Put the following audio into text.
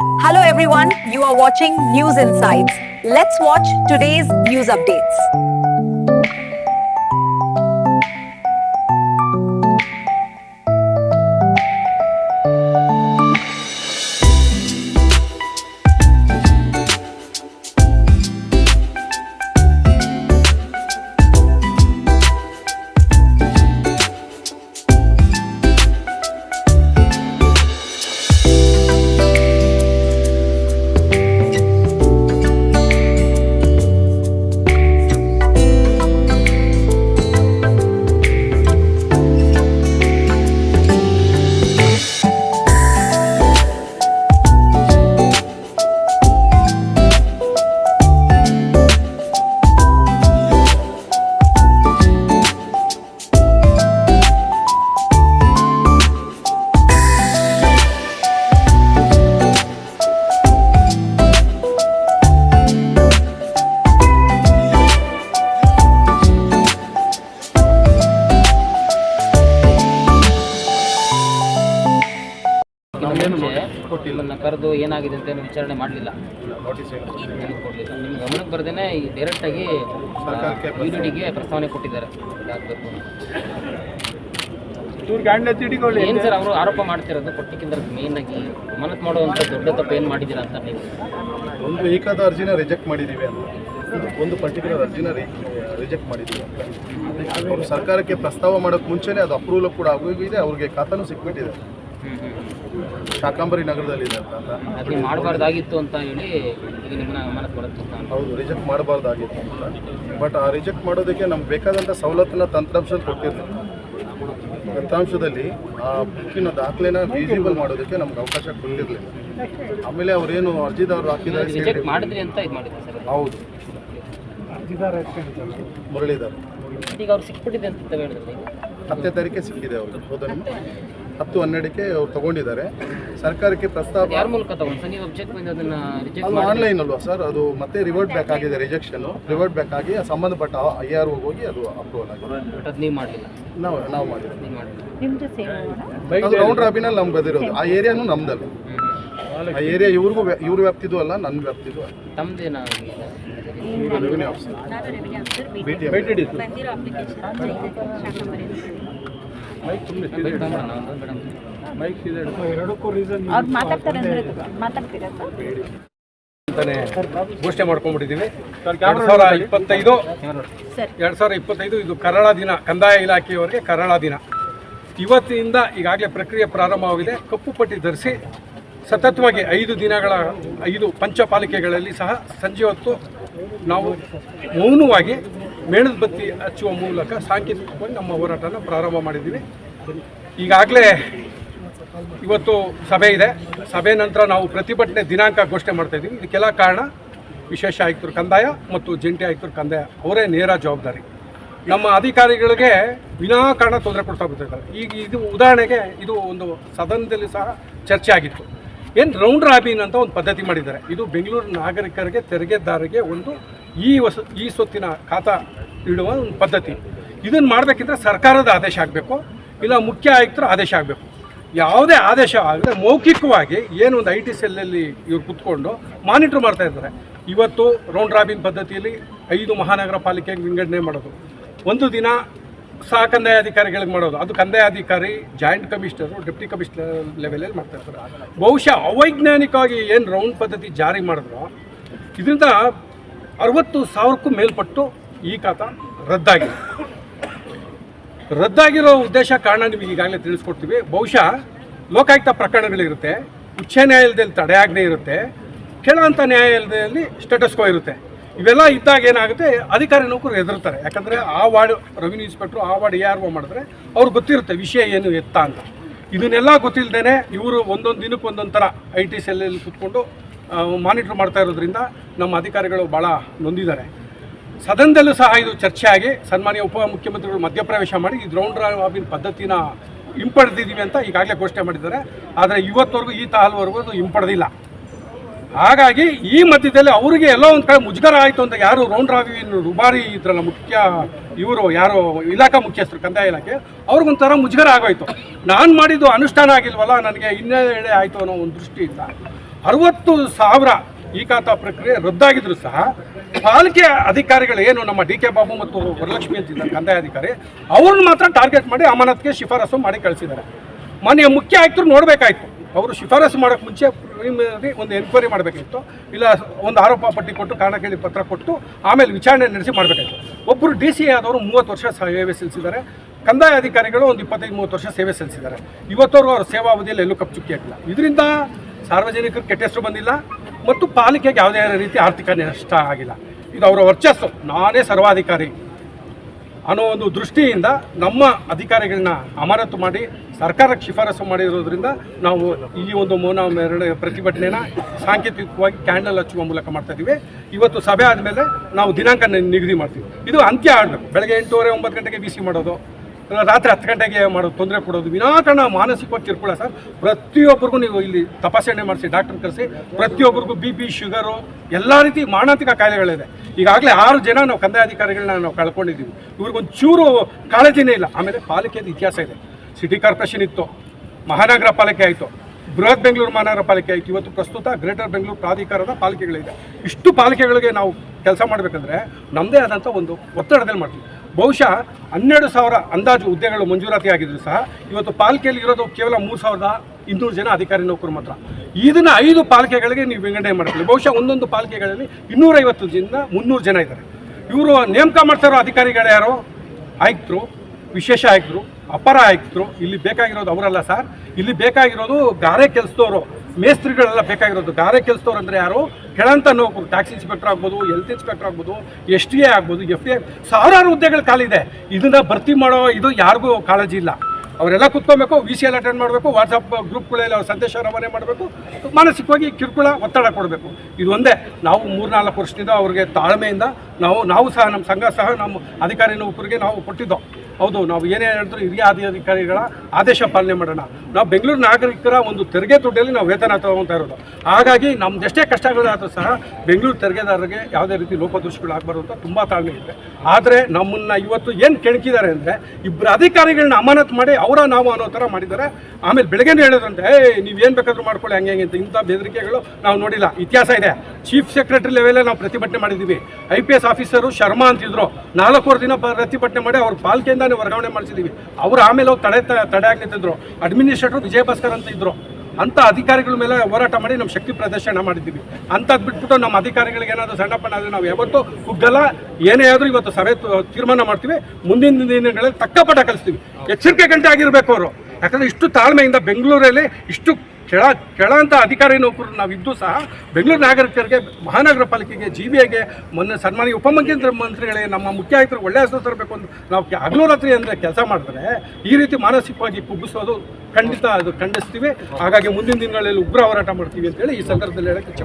Hello everyone, you are watching News Insights. Let's watch today's news updates. ಕರೆದು ಏನಾಗಿದೆ ಅಂತ ಏನು ವಿಚಾರಣೆ ಮಾಡಲಿಲ್ಲ. ನೋಟಿಸ್ ನಿಮಗೆ ಕೊಡಲಿಲ್ಲ. ನಿಮ್ಮ ಗಮನಕ್ಕೆ ಬರ್ದೇನೆ ಈ ಡೈರೆಕ್ಟಾಗಿ ಸರ್ಕಾರಕ್ಕೆ ಯುನಿಟಿಗೆ ಪ್ರಸ್ತಾವನೆ ಕೊಟ್ಟಿದ್ದಾರೆ. ಏನು ಸರ್ ಅವರು ಆರೋಪ ಮಾಡ್ತಿರೋದು? ಕೊಟ್ಟಿಕ್ಕಿಂತ ಮೇನ್ ಆಗಿ ಮನಸ್ಸು ಮಾಡುವಂಥ ದೊಡ್ಡ ತಪ್ಪು ಏನು ಮಾಡಿದ್ದೀರಾ ಅಂತ ನೀವು? ಒಂದು ಏಕಾದ ಅರ್ಜಿನ ರಿಜೆಕ್ಟ್ ಮಾಡಿದ್ದೀವಿ ಅಂತ. ಒಂದು ಪರ್ಟಿಕ್ಯುಲರ್ ಅರ್ಜಿನ ರಿಜೆಕ್ಟ್ ಮಾಡಿದ್ದೀವಿ ಅವರು ಸರ್ಕಾರಕ್ಕೆ ಪ್ರಸ್ತಾವ ಮಾಡೋಕ್ಕೆ ಮುಂಚೆನೇ ಅದು ಅಪ್ರೂವಲ್ ಕೂಡ ಆಗೋಗಿದೆ ಅವ್ರಿಗೆ ಖಾತಾನು ಸಿಕ್ಬಿಟ್ಟಿದೆ. ಶಾಕಾಂಬರಿ ನಗರದಲ್ಲಿದೆ ಅಂತ ಅದು ಮಾಡಬಾರ್ದಾಗಿತ್ತು ಅಂತ ಹೇಳಿ ಈಗ ನಿಮ್ಮನ್ನ ಮನಸ್ಸು ಬರುತ್ತೆ ಅಂತ. ಹೌದು ರಿಜೆಕ್ಟ್ ಮಾಡಬಾರ್ದಾಗಿತ್ತು ಅಂತ. ಬಟ್ ಆ ರಿಜೆಕ್ಟ್ ಮಾಡೋದಕ್ಕೆ ನಮ್ಗೆ ಬೇಕಾದಂಥ ಸವಲತ್ತನ್ನ ತಂತ್ರಾಂಶ ಕೊಟ್ಟಿರ್ತೀವಿ. ತಂತ್ರಾಂಶದಲ್ಲಿ ಆ ಬುಕ್ಕಿನ ದಾಖಲೆನ ವಿಸಿಬಲ್ ಮಾಡೋದಕ್ಕೆ ನಮ್ಗೆ ಅವಕಾಶ ಕೊಟ್ಟಿರಲಿಲ್ಲ. ಆಮೇಲೆ ಅವರೇನು ಅರ್ಜಿದಾರರು ಹಾಕಿದ್ದಾರೆ ರಿಜೆಕ್ಟ್ ಮಾಡಿದ್ರಿ ಅಂತ ಇದು ಮಾಡಿದ್ರು ಸರ್ ಹೌದು. ಮುರಳೀಧರ್. ಈಗ ಅವ್ರು ಸಿಕ್ಬಿಟ್ಟಿದೆ ಅಂತ ಹೇಳಿದ್ರಿ ಹತ್ತನೇ ತಾರೀಕೆ ಸಿಕ್ಕಿದೆ ಅವರು ಹೌದಾ ಹತ್ತು ಹನ್ನೆರಡಕ್ಕೆ ಅವ್ರು ತಗೊಂಡಿದ್ದಾರೆ. ಸರ್ಕಾರಕ್ಕೆ ಪ್ರಸ್ತಾವ ಯಾರ ಮೂಲಕ ತಗೊಂಡು ಸರ್ ನೀವು ಅಬ್ಜೆಕ್ಟ್ ಅದನ್ನ ರಿಜೆಕ್ಟ್ ಅದು ಆನ್ಲೈನ್ ಅಲ್ವಾ ಸರ್? ಅದು ಮತ್ತೆ ರಿವರ್ಟ್ ಬ್ಯಾಕ್ ಆಗಿದೆ ರಿಜೆಕ್ಷನ್ ರಿವರ್ಟ್ ಬ್ಯಾಕ್ ಆಗಿ ಆ ಸಂಬಂಧಪಟ್ಟ ಐ ಆರ್ ಹೋಗಿ ಅದು ಅಪ್ರೂವಲ್ ಆಗಿದೆ. ನೀವು ಮಾಡಲಿಲ್ಲ? ನಾವು ಮಾಡಿದ್ವಿ ರೌಂಡ್ ರಾಬಿನಲ್ಲಿ ನಮ್ಗೆ ಬದಿರೋದು ಆ ಏರಿಯಾನು ನಮ್ದಲ್ಲ. ಆ ಏರಿಯಾ ಇವ್ರಿಗೂ ಇವ್ರ ವ್ಯಾಪ್ತಿದು ಅಲ್ಲ ನನ್ನ ವ್ಯಾಪ್ತಿದು ಅಲ್ಲ. Revenue officer B T M ಬಂದಿರೋ ಅಪ್ಲಿಕೇಶನ್ ಅವ್ರು ಮಾತಾಡ್ತಾರೆ ಅಂದ್ರೆ ಮಾತಾಡ್ತೀರಾ ಸರ್? ಅಂತಾನೆ ಘೋಷಣೆ ಮಾಡ್ಕೊಂಡ್ಬಿಟ್ಟಿದ್ದೀವಿ ಎರಡು ಸಾವಿರ ಇಪ್ಪತ್ತೈದು ಸರಿ. ಎರಡು ಸಾವಿರ ಇಪ್ಪತ್ತೈದು ಇದು ಕರಾಳ ದಿನ ಕಂದಾಯ ಇಲಾಖೆಯವರಿಗೆ ಕರಾಳ ದಿನ. ಇವತ್ತಿನಿಂದ ಈಗಾಗಲೇ ಪ್ರಕ್ರಿಯೆ ಪ್ರಾರಂಭವಾಗಿದೆ. ಕಪ್ಪು ಪಟ್ಟಿ ಧರಿಸಿ ಸತತವಾಗಿ ಐದು ದಿನಗಳ ಐದು ಪಂಚಪಾಲಿಕೆಗಳಲ್ಲಿ ಸಹ ಸಂಜೆ ಹೊತ್ತು ನಾವು ಮೌನವಾಗಿ ಮೇಣದ ಬತ್ತಿ ಹಚ್ಚುವ ಮೂಲಕ ಸಾಂಕೇತಿಕವಾಗಿ ನಮ್ಮ ಹೋರಾಟನ ಪ್ರಾರಂಭ ಮಾಡಿದ್ದೀವಿ. ಈಗಾಗಲೇ ಇವತ್ತು ಸಭೆ ಇದೆ. ಸಭೆ ನಂತರ ನಾವು ಪ್ರತಿಭಟನೆ ದಿನಾಂಕ ಘೋಷಣೆ ಮಾಡ್ತಾ ಇದ್ದೀವಿ. ಇದಕ್ಕೆಲ್ಲ ಕಾರಣ ವಿಶೇಷ ಆಯುಕ್ತರು ಕಂದಾಯ ಮತ್ತು ಜಂಟಿ ಆಯುಕ್ತರು ಕಂದಾಯ ಅವರೇ ನೇರ ಜವಾಬ್ದಾರಿ. ನಮ್ಮ ಅಧಿಕಾರಿಗಳಿಗೆ ವಿನಾಕಾರಣ ತೊಂದರೆ ಕೊಡ್ತಾ ಬರ್ತಿದ್ದಾರೆ ಈಗ ಇದು ಉದಾಹರಣೆಗೆ ಇದು ಒಂದು ಸದನದಲ್ಲಿ ಸಹ ಚರ್ಚೆ ಆಗಿತ್ತು. ಏನು ರೌಂಡ್ ರಾಬಿನ್ ಅಂತ ಒಂದು ಪದ್ಧತಿ ಮಾಡಿದ್ದಾರೆ. ಇದು ಬೆಂಗಳೂರು ನಾಗರಿಕರಿಗೆ ತೆರಿಗೆದಾರರಿಗೆ ಒಂದು ಈ ವಸ ಈ ಸ್ವತ್ತಿನ ಖಾತಾ ಇಡುವ ಒಂದು ಪದ್ಧತಿ. ಇದನ್ನು ಮಾಡಬೇಕಿದ್ರೆ ಸರ್ಕಾರದ ಆದೇಶ ಆಗಬೇಕು, ಇಲ್ಲ ಮುಖ್ಯ ಆಯುಕ್ತರ ಆದೇಶ ಆಗಬೇಕು. ಯಾವುದೇ ಆದೇಶ ಆಗದೆ ಮೌಖಿಕವಾಗಿ ಏನು ಒಂದು ಐ ಟಿ ಸೆಲ್ಲಲ್ಲಿ ಇವ್ರು ಕುತ್ಕೊಂಡು ಮಾನಿಟ್ರ್ ಮಾಡ್ತಾ ಇದ್ದಾರೆ. ಇವತ್ತು ರೌಂಡ್ ರಾಬಿನ್ ಪದ್ಧತಿಯಲ್ಲಿ ಐದು ಮಹಾನಗರ ಪಾಲಿಕೆಗೆ ವಿಂಗಡಣೆ ಮಾಡೋದು. ಒಂದು ದಿನ ಸಹ ಕಂದಾಯ ಅಧಿಕಾರಿಗಳಿಗೆ ಮಾಡೋದು. ಅದು ಕಂದಾಯ ಅಧಿಕಾರಿ, ಜಾಯಿಂಟ್ ಕಮಿಷನರು, ಡೆಪ್ಟಿ ಕಮಿಷನರ್ ಲೆವೆಲಲ್ಲಿ ಮಾಡ್ತಾ ಇರ್ತಾರೆ. ಬಹುಶಃ ಅವೈಜ್ಞಾನಿಕವಾಗಿ ಏನು ರೌಂಡ್ ಪದ್ಧತಿ ಜಾರಿ ಮಾಡಿದ್ರು, ಇದರಿಂದ ಅರವತ್ತು ಸಾವಿರಕ್ಕೂ ಮೇಲ್ಪಟ್ಟು ಈ ಖಾತ ರದ್ದಾಗಿದೆ. ರದ್ದಾಗಿರೋ ಉದ್ದೇಶ ಕಾರಣ ನಿಮಗೆ ಈಗಾಗಲೇ ತಿಳಿಸ್ಕೊಡ್ತೀವಿ. ಬಹುಶಃ ಲೋಕಾಯುಕ್ತ ಪ್ರಕರಣಗಳಿರುತ್ತೆ. ಉಚ್ಚ ನ್ಯಾಯಾಲಯದಲ್ಲಿ ತಡೆಯಾಜ್ಞೆ ಇರುತ್ತೆ. ಕೆಳಹಂತ ನ್ಯಾಯಾಲಯದಲ್ಲಿ ಸ್ಟೇಟಸ್ಕೋ ಇರುತ್ತೆ. ಇವೆಲ್ಲ ಇದ್ದಾಗ ಏನಾಗುತ್ತೆ? ಅಧಿಕಾರಿ ನೌಕರು ಹೆದರ್ತಾರೆ. ಯಾಕಂದರೆ ಆ ವಾರ್ಡ್ ರೆವಿನ್ಯೂ ಇನ್ಸ್ಪೆಕ್ಟ್ರು ಆ ವಾರ್ಡ್ ಎ ಆರ್ ಮಾಡಿದ್ರೆ ಅವ್ರಿಗೆ ಗೊತ್ತಿರುತ್ತೆ ವಿಷಯ ಏನು ಎತ್ತ ಅಂತ. ಇದನ್ನೆಲ್ಲ ಗೊತ್ತಿಲ್ಲದೇ ಇವರು ಒಂದೊಂದು ದಿನಕ್ಕೆ ಒಂದೊಂದು ಥರ ಐ ಟಿ ಸೆಲ್ಲಲ್ಲಿ ಕೂತ್ಕೊಂಡು ಮಾನಿಟ್ರ್ ಮಾಡ್ತಾ ಇರೋದ್ರಿಂದ ನಮ್ಮ ಅಧಿಕಾರಿಗಳು ಭಾಳ ನೊಂದಿದ್ದಾರೆ. ಸದನದಲ್ಲೂ ಸಹ ಇದು ಚರ್ಚೆಯಾಗಿ ಸನ್ಮಾನ್ಯ ಉಪಮುಖ್ಯಮಂತ್ರಿಗಳು ಮಧ್ಯಪ್ರವೇಶ ಮಾಡಿ ಈ ರೌಂಡ್ ರಾಬಿನ್ ಪದ್ಧತಿನ ಹಿಂಪಡೆದಿದ್ದೀವಿ ಅಂತ ಈಗಾಗಲೇ ಘೋಷಣೆ ಮಾಡಿದ್ದಾರೆ. ಆದರೆ ಇವತ್ತವರೆಗೂ ಈ ತಾಲ್ವರೆಗೂ ಅದು ಹಿಂಪಡೆದಿಲ್ಲ. ಹಾಗಾಗಿ ಈ ಮಧ್ಯದಲ್ಲಿ ಅವರಿಗೆ ಎಲ್ಲೋ ಒಂದು ಕಡೆ ಮುಜುಗರ ಆಯಿತು ಅಂತ ಯಾರು ರೌಂಡ್ ರಾವಿ ರುಬಾರಿ ಇದ್ರಲ್ಲ ಮುಖ್ಯ ಇವರು, ಯಾರು ಇಲಾಖಾ ಮುಖ್ಯಸ್ಥರು, ಕಂದಾಯ ಇಲಾಖೆ, ಅವ್ರಿಗೊಂಥರ ಮುಜುಗರ ಆಗೋಯ್ತು. ನಾನು ಮಾಡಿದ್ದು ಅನುಷ್ಠಾನ ಆಗಿಲ್ವಲ್ಲ, ನನಗೆ ಇನ್ನೇ ಆಯಿತು ಅನ್ನೋ ಒಂದು ದೃಷ್ಟಿಯಿಂದ ಅರವತ್ತು ಸಾವಿರ ಈ ಖಾತಾ ಪ್ರಕ್ರಿಯೆ ರದ್ದಾಗಿದ್ರು ಸಹ ಪಾಲಿಕೆ ಅಧಿಕಾರಿಗಳು ಏನು ನಮ್ಮ ಡಿ ಕೆ ಬಾಬು ಮತ್ತು ವರಲಕ್ಷ್ಮಿ ಅಂತಿದ್ದಾರೆ ಕಂದಾಯ ಅಧಿಕಾರಿ, ಅವ್ರನ್ನ ಮಾತ್ರ ಟಾರ್ಗೆಟ್ ಮಾಡಿ ಅಮಾನತ್ಗೆ ಶಿಫಾರಸು ಮಾಡಿ ಕಳಿಸಿದ್ದಾರೆ. ಮಾನ್ಯ ಮುಖ್ಯ ಆಯುಕ್ತರು ನೋಡಬೇಕಾಯ್ತು. ಅವರು ಶಿಫಾರಸು ಮಾಡೋಕ್ಕೆ ಮುಂಚೆ ಒಂದು ಎನ್ಕ್ವೈರಿ ಮಾಡಬೇಕಿತ್ತು ಇಲ್ಲ ಒಂದು ಆರೋಪ ಪಟ್ಟಿ ಕೊಟ್ಟು ಕಾರಣ ಕೇಳಿ ಪತ್ರ ಕೊಟ್ಟು ಆಮೇಲೆ ವಿಚಾರಣೆ ನಡೆಸಿ ಮಾಡಬೇಕಾಯ್ತು. ಒಬ್ಬರು ಡಿ ಸಿ ಆದವರು ಮೂವತ್ತು ವರ್ಷ ಸೇವೆ ಸಲ್ಲಿಸಿದ್ದಾರೆ. ಕಂದಾಯ ಅಧಿಕಾರಿಗಳು ಒಂದು ಇಪ್ಪತ್ತೈದು, ಮೂವತ್ತು ವರ್ಷ ಸೇವೆ ಸಲ್ಲಿಸಿದ್ದಾರೆ. ಇವತ್ತವರು ಅವರ ಸೇವಾವಧಿಯಲ್ಲಿ ಎಲ್ಲೂ ಕಪ್ಪು ಚುಕ್ಕಿ ಹಾಕಿಲ್ಲ. ಇದರಿಂದ ಸಾರ್ವಜನಿಕರು ಕೆಟ್ಟ ಹೆಸರು ಬಂದಿಲ್ಲ ಮತ್ತು ಪಾಲಿಕೆಗೆ ಯಾವುದೇ ರೀತಿ ಆರ್ಥಿಕ ನಷ್ಟ ಆಗಿಲ್ಲ. ಇದು ಅವರ ವರ್ಚಸ್ಸು, ನಾನೇ ಸರ್ವಾಧಿಕಾರಿ ಅನ್ನೋ ಒಂದು ದೃಷ್ಟಿಯಿಂದ ನಮ್ಮ ಅಧಿಕಾರಿಗಳನ್ನ ಅಮಾನತು ಮಾಡಿ, ಸರ್ಕಾರಕ್ಕೆ ಶಿಫಾರಸು ಮಾಡಿರೋದ್ರಿಂದ ನಾವು ಈ ಒಂದು ಮೌನ ಮೆರವಣಿಗೆ ಪ್ರತಿಭಟನೆನ ಸಾಂಕೇತಿಕವಾಗಿ ಕ್ಯಾಂಡಲ್ ಹಚ್ಚುವ ಮೂಲಕ ಮಾಡ್ತಾ ಇದ್ದೀವಿ. ಇವತ್ತು ಸಭೆ ಆದಮೇಲೆ ನಾವು ದಿನಾಂಕ ನಿಗದಿ ಮಾಡ್ತೀವಿ. ಇದು ಅಂತ್ಯ ಆಡಬೇಕು ಬೆಳಗ್ಗೆ ಎಂಟೂವರೆ ಒಂಬತ್ತು ಗಂಟೆಗೆ ಬಿ ಸಿ ಮಾಡೋದು. ರಾತ್ರಿ ಹತ್ತು ಗಂಟೆಗೆ ಮಾಡೋದು ತೊಂದರೆ ಕೊಡೋದು. ವಿನಾಕಾರಣ ಮಾನಸಿಕವಾಗಿ ಕಿರ್ಕೊಳ್ಳ ಸರ್. ಪ್ರತಿಯೊಬ್ಬರಿಗೂ ನೀವು ಇಲ್ಲಿ ತಪಾಸಣೆ ಮಾಡಿಸಿ ಡಾಕ್ಟರ್ ಕರೆಸಿ, ಪ್ರತಿಯೊಬ್ಬರಿಗೂ ಬಿ ಪಿ ಶುಗರು ಎಲ್ಲ ರೀತಿ ಮಾರಣಾಂತಿಕ ಕಾಯಿಲೆಗಳಿದೆ. ಈಗಾಗಲೇ ಆರು ಜನ ನಾವು ಕಂದಾಯ ಅಧಿಕಾರಿಗಳನ್ನ ನಾವು ಕಳ್ಕೊಂಡಿದ್ದೀವಿ. ಇವ್ರಿಗೊಂದು ಚೂರು ಕಾಳಜಿನೇ ಇಲ್ಲ. ಆಮೇಲೆ ಪಾಲಿಕೆಯದು ಇತಿಹಾಸ ಇದೆ. ಸಿಟಿ ಕಾರ್ಪೊರೇಷನ್ ಇತ್ತು. ಮಹಾನಗರ ಪಾಲಿಕೆ ಆಯಿತು. ಬೃಹತ್ ಬೆಂಗಳೂರು ಮಹಾನಗರ ಪಾಲಿಕೆ ಆಯಿತು. ಇವತ್ತು ಪ್ರಸ್ತುತ ಗ್ರೇಟರ್ ಬೆಂಗಳೂರು ಪ್ರಾಧಿಕಾರದ ಪಾಲಿಕೆಗಳಿದೆ. ಇಷ್ಟು ಪಾಲಿಕೆಗಳಿಗೆ ನಾವು ಕೆಲಸ ಮಾಡಬೇಕಂದ್ರೆ ನಮ್ಮದೇ ಆದಂಥ ಒಂದು ಒತ್ತಡದಲ್ಲಿ ಮಾಡ್ತೀವಿ. ಬಹುಶಃ ಹನ್ನೆರಡು ಸಾವಿರ ಅಂದಾಜು ಹುದ್ದೆಗಳು ಮಂಜೂರಾತಿ ಆಗಿದ್ರು ಸಹ ಇವತ್ತು ಪಾಲಿಕೆಯಲ್ಲಿ ಇರೋದು ಕೇವಲ ಮೂರು ಸಾವಿರದ ಇನ್ನೂರು ಜನ ಅಧಿಕಾರಿ ನೌಕರು ಮಾತ್ರ. ಇದನ್ನು ಐದು ಪಾಲಿಕೆಗಳಿಗೆ ನೀವು ವಿಂಗಡಣೆ ಮಾಡ್ತೀವಿ ಬಹುಶಃ ಒಂದೊಂದು ಪಾಲಿಕೆಗಳಲ್ಲಿ ಇನ್ನೂರೈವತ್ತು ಜನ ಮುನ್ನೂರು ಜನ ಇದ್ದಾರೆ. ಇವರು ನೇಮಕ ಮಾಡ್ತಾರೋ ಅಧಿಕಾರಿಗಳು ಯಾರು? ಆಯುಕ್ತರು, ವಿಶೇಷ ಆಯುಕ್ತರು, ಅಪರ ಆಯುಕ್ತರು. ಇಲ್ಲಿ ಬೇಕಾಗಿರೋದು ಅವರಲ್ಲ ಸರ್. ಇಲ್ಲಿ ಬೇಕಾಗಿರೋದು ಗಾರೆ ಕೆಲಸದವರು, ಮೇಸ್ತ್ರಿಗಳೆಲ್ಲ ಬೇಕಾಗಿರೋದು. ಗಾರೆ ಕೆಲಸದವ್ರು ಅಂದರೆ ಯಾರು? ಕೆಳಂತ ನೌಕರು ಟ್ಯಾಕ್ಸ್ ಇನ್ಸ್ಪೆಕ್ಟರ್ ಆಗ್ಬೋದು ಹೆಲ್ತ್ ಇನ್ಸ್ಪೆಕ್ಟರ್ ಆಗ್ಬೋದು ಎಸ್ ಟಿ ಎ ಆಗ್ಬೋದು ಎಫ್ ಡಿ ಎ ಸಾವಿರಾರು ಹುದ್ದೆಗಳು ಖಾಲಿದೆ ಇದನ್ನು ಭರ್ತಿ ಮಾಡೋ ಇದು ಯಾರಿಗೂ ಕಾಳಜಿ ಇಲ್ಲ. ಅವರೆಲ್ಲ ಕುತ್ಕೋಬೇಕು ವಿ ಸಿ ಎಲ್ ಅಟೆಂಡ್ ಮಾಡಬೇಕು ವಾಟ್ಸಪ್ ಗ್ರೂಪ್ಗಳಲ್ಲಿ ಅವ್ರ ಸಂದೇಶ ರವಾನೆ ಮಾಡಬೇಕು, ಮಾನಸಿಕವಾಗಿ ಕಿರುಕುಳ ಒತ್ತಡ ಕೊಡಬೇಕು. ಇದು ಒಂದೇ. ನಾವು ಮೂರ್ನಾಲ್ಕು ವರ್ಷದಿಂದ ಅವ್ರಿಗೆ ತಾಳ್ಮೆಯಿಂದ ನಾವು ನಾವು ಸಹ, ನಮ್ಮ ಸಂಘ ಸಹ, ನಮ್ಮ ಅಧಿಕಾರಿ ನೌಕರಿಗೆ ನಾವು ಕೊಟ್ಟಿದ್ದೋ. ಹೌದು, ನಾವು ಏನೇ ಹೇಳಿದ್ರು ಹಿರಿಯ ಅಧಿಕಾರಿಗಳ ಆದೇಶ ಪಾಲನೆ ಮಾಡೋಣ. ನಾವು ಬೆಂಗಳೂರು ನಾಗರಿಕರ ಒಂದು ತೆರಿಗೆ ದುಡ್ಡಲ್ಲಿ ನಾವು ವೇತನ ತಗೊಂತ ಇರೋದು. ಹಾಗಾಗಿ ನಮ್ದು ಎಷ್ಟೇ ಕಷ್ಟಗಳಾದರೂ ಸಹ ಬೆಂಗಳೂರು ತೆರಿಗೆದಾರರಿಗೆ ಯಾವುದೇ ರೀತಿ ಲೋಪದೋಷಗಳಾಗಬಾರ್ದು ಅಂತ ತುಂಬ ತಾಳ್ಮೆ ಇದೆ. ಆದರೆ ನಮ್ಮನ್ನು ಇವತ್ತು ಏನು ಕೆಣಕಿದ್ದಾರೆ ಅಂದರೆ ಇಬ್ಬರು ಅಧಿಕಾರಿಗಳನ್ನ ಅಮಾನತ್ ಮಾಡಿ ಅವರ ನಾವು ಅನ್ನೋ ಥರ ಮಾಡಿದ್ದಾರೆ. ಆಮೇಲೆ ಬೆಳಗ್ಗೆನೂ ಹೇಳಿದ್ರಂತೆ, ಏ ನೀವೇನು ಬೇಕಾದರೂ ಮಾಡ್ಕೊಳ್ಳಿ, ಹಂಗೆ ಹಂಗೆ ಅಂತ. ಇಂಥ ಬೆದರಿಕೆಗಳು ನಾವು ನೋಡಿಲ್ಲ. ಇತಿಹಾಸ ಇದೆ. ಚೀಫ್ ಸೆಕ್ರೆಟರಿ ಲೆವೆಲೇ ನಾವು ಪ್ರತಿಭಟನೆ ಮಾಡಿದ್ದೀವಿ. I P S officer Sharma ಅಂತಿದ್ರು. ನಾಲ್ಕೂವರೆ ದಿನ ಪ್ರತಿಭಟನೆ ಮಾಡಿ ಅವ್ರ ಪಾಲಿಕೆಯಿಂದಾನೇ ವರ್ಗಾವಣೆ ಮಾಡಿಸಿದ್ದೀವಿ ಅವರು ಆಮೇಲೆ ಹೋಗಿ ತಡೆ ತಡೆ ಆಗ್ತಿದ್ರು ಅಡ್ಮಿನಿಸ್ಟ್ರೇಟರ್ ವಿಜಯ ಭಾಸ್ಕರ್ ಅಂತ ಇದ್ರು. ಅಂಥ ಅಧಿಕಾರಿಗಳ ಮೇಲೆ ಹೋರಾಟ ಮಾಡಿ ನಮ್ಮ ಶಕ್ತಿ ಪ್ರದರ್ಶನ ಮಾಡಿದ್ದೀವಿ. ಅಂಥದ್ದು ಬಿಟ್ಬಿಟ್ಟು ನಮ್ಮ ಅಧಿಕಾರಿಗಳಿಗೆ ಏನಾದರೂ ಪಣ್ಣ ಆದರೆ ನಾವು ಯಾವತ್ತೂ ಕುಗ್ಗಲ್ಲ. ಏನೇ ಆದರೂ ಇವತ್ತು ಸಭೆ ತೀರ್ಮಾನ ಮಾಡ್ತೀವಿ. ಮುಂದಿನ ದಿನಗಳಲ್ಲಿ ತಕ್ಕ ಪಾಠ ಕಲಿಸ್ತೀವಿ. ಎಚ್ಚರಿಕೆ ಗಂಟೆ ಆಗಿರಬೇಕು ಅವರು. ಯಾಕಂದರೆ ಇಷ್ಟು ತಾಳ್ಮೆಯಿಂದ ಬೆಂಗಳೂರಲ್ಲಿ ಇಷ್ಟು ಕೆಳ ಕೆಳ ಅಂತ ಅಧಿಕಾರಿ ನೌಕರರು ನಾವಿದ್ದು ಸಹ ಬೆಂಗಳೂರು ನಾಗರಿಕರಿಗೆ, ಮಹಾನಗರ ಪಾಲಿಕೆಗೆ ಜಿ ಬಿ ಐಗೆ ಮೊನ್ನೆ ಸನ್ಮಾನ್ಯ ಉಪಮುಖ್ಯಮಂತ್ರಿ ಮಂತ್ರಿಗಳಿಗೆ ನಮ್ಮ ಮುಖ್ಯ ಆಯುಕ್ತರು ಒಳ್ಳೆಯ ಹೆಸರು ತರಬೇಕು ಅಂತ ನಾವು ಹಗಲು ರಾತ್ರಿ ಅಂದರೆ ಕೆಲಸ ಮಾಡಿದ್ರೆ ಈ ರೀತಿ ಮಾನಸಿಕವಾಗಿ ಕುಗ್ಗಿಸೋದು ಖಂಡಿತ ಅದು ಖಂಡಿಸ್ತೀವಿ. ಹಾಗಾಗಿ ಮುಂದಿನ ದಿನಗಳಲ್ಲಿ ಉಗ್ರ ಹೋರಾಟ ಮಾಡ್ತೀವಿ ಅಂತೇಳಿ ಈ ಸಂದರ್ಭದಲ್ಲಿ ಹೇಳಕ್ಕೆ ಇಚ್ಛೆ